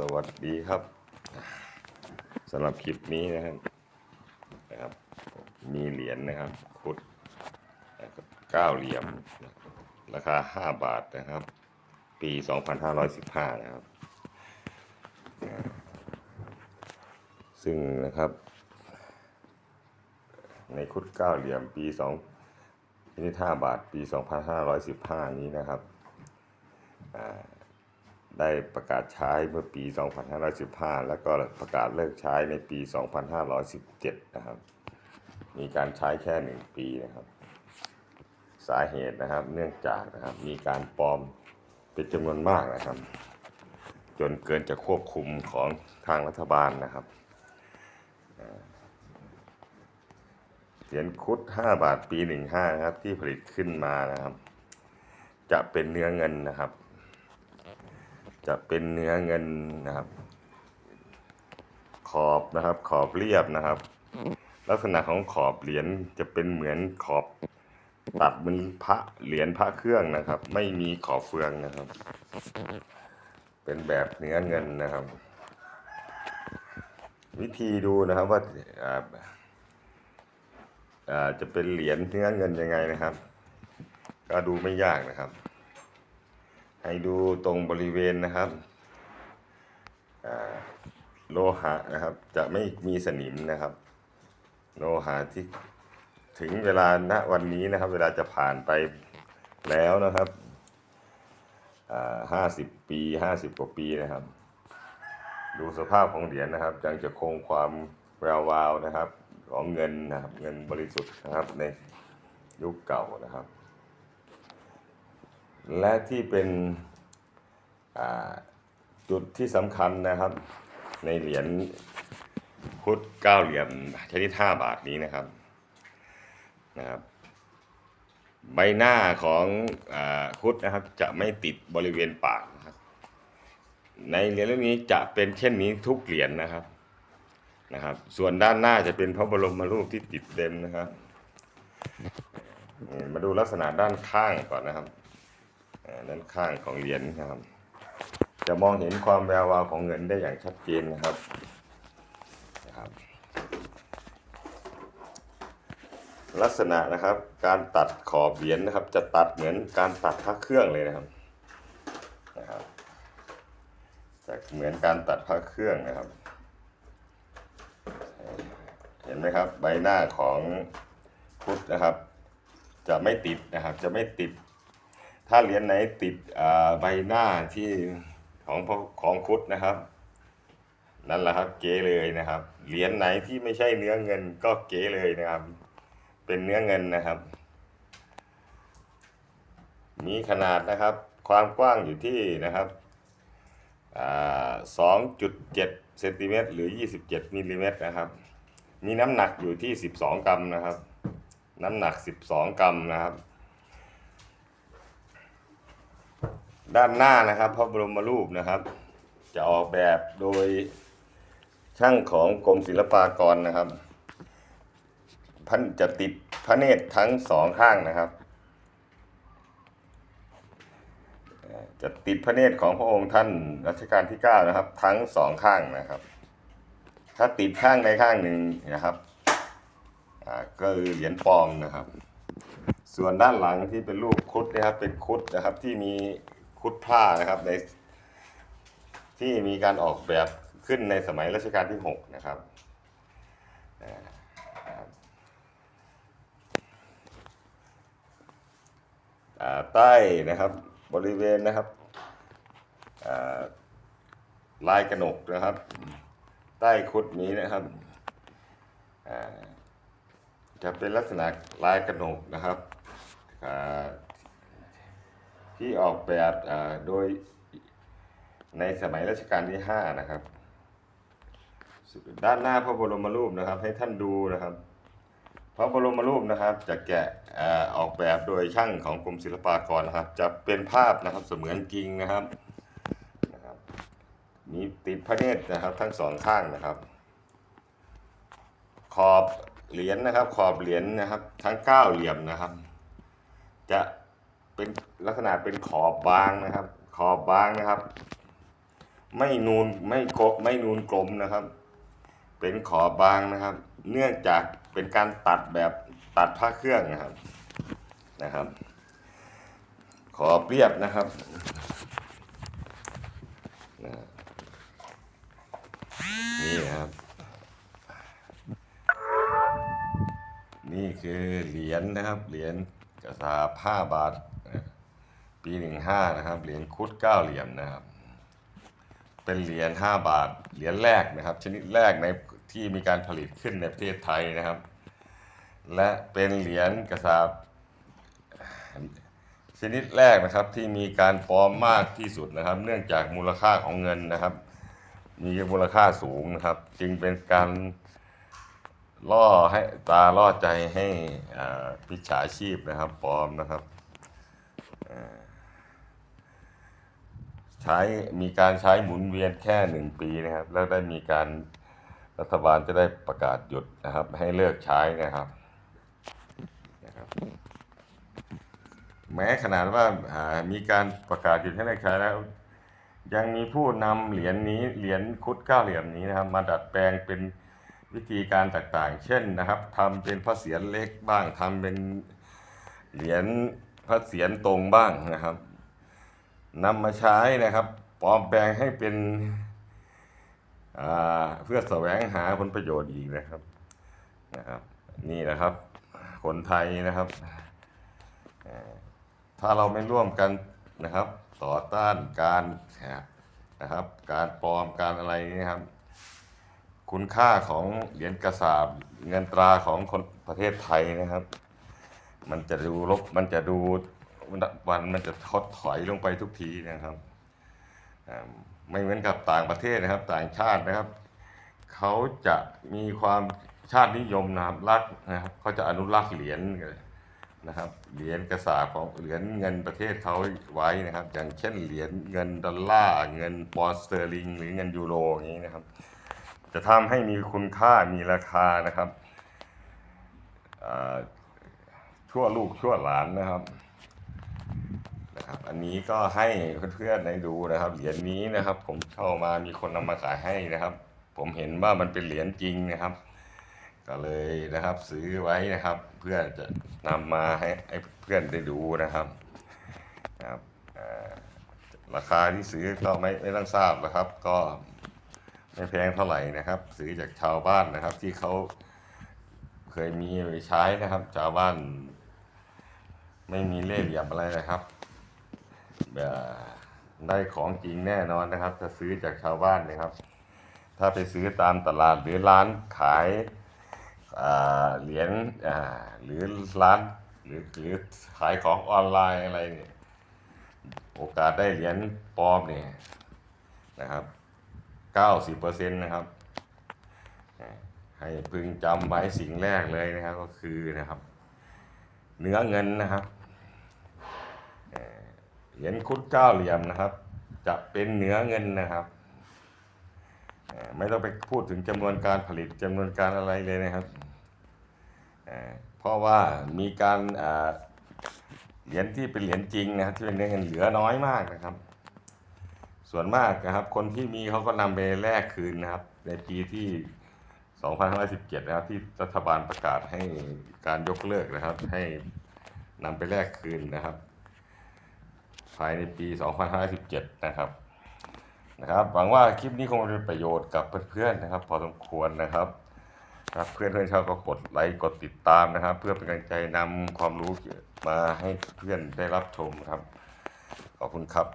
สวัสดีครับสำหรับคลิปนี้นะครับนะครับ มีเหรียญนะครับคุดเก้าเหลี่ยม ราคาห้าบาทนะครับ ปีสองพันห้าร้อยสิบห้านะครับ ซึ่งนะครับ ในคุดเก้าเหลี่ยมปีสองนิท่าบาทปีสองพันห้าร้อยสิบห้านี้นะครับ ได้ประกาศใช้เมื่อปี 2515 แล้วก็ประกาศเลิกใช้ในปี 2517 นะครับ มีการใช้แค่หนึ่งปีนะครับ สาเหตุนะครับเนื่องจากนะครับมีการปลอมเป็นจำนวนมากนะครับ จนเกินจะควบคุมของทางรัฐบาลนะครับเหรียญคุด 5 บาทปี 15 นะครับ ที่ผลิตขึ้นมานะครับ จะเป็นเนื้อเงินนะครับ จะเป็นเนื้อเงินนะครับ ขอบนะครับขอบเรียบนะครับ ลักษณะของขอบเหรียญจะเป็นเหมือนขอบตัดเหมือนพระเหรียญพระเครื่องนะครับ ไม่มีขอบเฟืองนะครับ เป็นแบบเนื้อเงินนะครับ วิธีดูนะครับว่าจะเป็นเหรียญเนื้อเงินยังไงนะครับ ก็ดูไม่ยากนะครับ ให้ดูตรงบริเวณนะครับโลหะนะครับ จะไม่มีสนิมนะครับ โลหะที่ถึงเวลาณวันนี้นะครับ เวลาจะผ่านไปแล้วนะครับห้าสิบปีห้าสิบกว่าปีนะครับ ดูสภาพของเหรียญนะครับยังจะคงความแวววาวนะครับ ของเงินนะครับ เงินบริสุทธิ์นะครับในยุคเก่านะครับ และที่เป็นจุดที่สำคัญนะครับ ในเหรียญพุทธเก้าเหลี่ยมชนิดห้าบาทนี้นะครับนะครับ ใบหน้าของอพุทธนะครับจะไม่ติดบริเวณปากนะครับในเหรียญเล่มนี้จะเป็นเช่นนี้ทุกเหรียญนะครับนะครับ ส่วนด้านหน้าจะเป็นพระบรมรูปที่ติดเต็มนะครับ มาดูลักษณะด้านข้างก่อนนะครับ ด้านข้างของเหรียญนะครับ จะมองเห็นความแวววาวของเงินได้อย่างชัดเจนนะครับนะครับ ลักษณะนะครับการตัดขอบเหรียญนะครับ จะตัดเหมือนการตัดพระเครื่องเลยนะครับนะครับจะเหมือนการตัดพระเครื่องนะครับ เห็นไหมครับใบหน้าของพุทธนะครับ จะไม่ติดนะครับ จะไม่ติด ถ้าเหรียญไหนติดใบหน้าที่ของของคุดนะครับ นั่นแหละครับเก๋เลยนะครับ เหรียญไหนที่ไม่ใช่เนื้อเงินก็เก๋เลยนะครับ เป็นเนื้อเงินนะครับ มีขนาดนะครับ ความกว้างอยู่ที่นะครับสองจุดเจ็ดเซนติเมตรหรือ27มิลลิเมตรนะครับ มีน้ำหนักอยู่ที่12กรัมนะครับ น้ำหนัก12กรัมนะครับ ด้านหน้านะครับพระบรมรูปนะครับ จะออกแบบโดยช่างของกรมศิลปากรนะครับพันจะติดพระเนตรทั้งสองข้างนะครับ จะติดพระเนตรของพระองค์ท่านรัชกาลที่ 9 นะครับ ทั้งสองข้างนะครับ ถ้าติดข้างใดข้างหนึ่งนะครับก็คือเหรียญปลอมนะครับ ส่วนด้านหลังที่เป็นรูปครุฑนะครับเป็นครุฑนะครับที่มี ครุฑผ้านะครับในที่มีการออกแบบขึ้นในสมัยรัชกาลที่ 6 นะครับใต้นะครับบริเวณนะครับลายกระหนกนะครับ ใต้ครุฑนี้นะครับจะเป็นลักษณะลายกระหนกนะครับ ที่ออกแบบโดยในสมัยรัชกาลที่ 5 นะครับ ด้านหน้าพระบรมรูปนะครับ ให้ท่านดูนะครับ พระบรมรูปนะครับจะแกะออกแบบโดยช่างของกรมศิลปากรนะครับ จะเป็นภาพนะครับเสมือนจริงนะครับนะครับมีติดพระเนตรนะครับทั้งสองข้างนะครับ ขอบเหรียญนะครับ ขอบเหรียญนะครับ ทั้งเก้าเหลี่ยมนะครับ จะ เป็นลักษณะเป็นขอบบางนะครับ ขอบบางนะครับ ไม่นูนไม่กบไม่นูนกลมนะครับ เป็นขอบบางนะครับ เนื่องจากเป็นการตัดแบบตัดผ้าเครื่องนะครับนะครับ ขอเรียบนะครับนี่ครับ นี่คือเหรียญนะครับเหรียญกระสาบห้าบาท ปีหนึ่งห้านะครับเหรียญคุดเก้าเหลี่ยมนะครับ เป็นเหรียญห้าบาทเหรียญแรกนะครับ ชนิดแรกในที่มีการผลิตขึ้นในประเทศไทยนะครับ และเป็นเหรียญกระสาบชนิดแรกนะครับที่มีการปลอมมากที่สุดนะครับ เนื่องจากมูลค่าของเงินนะครับ มีมูลค่าสูงนะครับ จึงเป็นการล่อให้ตาล่อใจให้อ่ามิจฉาชีพนะครับปลอมนะครับอ่า ใช้มีการใช้หมุนเวียนแค่หนึ่งปีนะครับ แล้วได้มีการรัฐบาลจะได้ประกาศหยุดนะครับ ให้เลิกใช้นะครับนะครับแม้ขนาดว่ามีการประกาศหยุดให้เลิกใช้แล้ว ยังมีผู้นำเหรียญนี้เหรียญคุดเก้าเหลี่ยมนี้นะครับ มาดัดแปลงเป็นวิธีการต่างๆ เช่นนะครับทำเป็นพระเศียรเล็กบ้างทำเป็นเหรียญพระเศียรตรงบ้างนะครับ นำมาใช้นะครับปลอมแปลงให้เป็นเพื่อแสวงหาผลประโยชน์อีกนะครับนะครับ นี่นะครับ คนไทยนะครับถ้าเราไม่ร่วมกันนะครับ ต่อต้านการนะครับ การปลอมการอะไรนี่ครับ คุณค่าของเหรียญกระสาบเงินตราของคนประเทศไทยนะครับ มันจะดูลบมันจะดู วันมันจะทดถอยลงไปทุกทีนะครับ ไม่เหมือนกับต่างประเทศนะครับ ต่างชาตินะครับ เขาจะมีความชาตินิยมนะครับรักนะครับเขาจะอนุรักษ์เหรียญนะครับเหรียญกระสาของเหรียญเงินประเทศเขาไว้นะครับ อย่างเช่นเหรียญเงินดอลลาร์เงินปอนด์สเตอร์ลิง หรือเงินยูโรอย่างนี้นะครับ จะทำให้มีคุณค่ามีราคานะครับชั่วลูกชั่วหลานนะครับ นะครับ อันนี้ก็ให้เพื่อนๆได้ดูนะครับ เหรียญนี้นะครับ ผมเข้ามามีคนนำมาขายให้นะครับ ผมเห็นว่ามันเป็นเหรียญจริงนะครับ ก็เลยนะครับ ซื้อไว้นะครับ เพื่อจะนำมาให้ให้เพื่อนได้ดูนะครับครับอ่าราคาที่ซื้อก็ไม่ไม่ต้องทราบนะครับ ก็ไม่แพงเท่าไหร่นะครับ ซื้อจากชาวบ้านนะครับ ที่เขาเคยมีไปใช้นะครับ ชาวบ้าน ไม่มีเล่ห์เหลี่ยมอะไรนะครับ ได้ของจริงแน่นอนนะครับ ถ้าซื้อจากชาวบ้านนะครับ ถ้าไปซื้อตามตลาดหรือร้านขายเหรียญหรือร้านหรือหรือขายของออนไลน์อะไรเนี่ยโอกาสได้เหรียญปลอมเนี่ยนะครับเก้าสิบเปอร์เซ็นต์นะครับ ให้พึงจำไว้สิ่งแรกเลยนะครับก็คือนะครับ เนื้อเงินนะครับ เหรียญคุดเก้าเหลี่ยมนะครับ จะเป็นเหนือเงินนะครับ ไม่ต้องไปพูดถึงจำนวนการผลิตจำนวนการอะไรเลยนะครับเพราะว่ามีการเหรียญที่เป็นเหรียญจริงนะครับที่เป็นเนื้อเงินเหลือน้อยมากนะครับ ส่วนมากนะครับ คนที่มีเขาก็นำไปแลกคืนนะครับ ในปีที่2517 นะครับที่รัฐบาลประกาศให้การยกเลิกนะครับ ให้นำไปแลกคืนนะครับ ภายในปี 2517 นะครับนะครับหวังว่าคลิปนี้คงเป็นประโยชน์กับเพื่อนๆนะครับ พอสมควรนะครับครับเพื่อนเพื่อนๆชาวก็กดไลค์กดติดตามนะครับ เพื่อเป็นกำลังใจนำความรู้มาให้เพื่อนได้รับชมครับ ขอบคุณครับ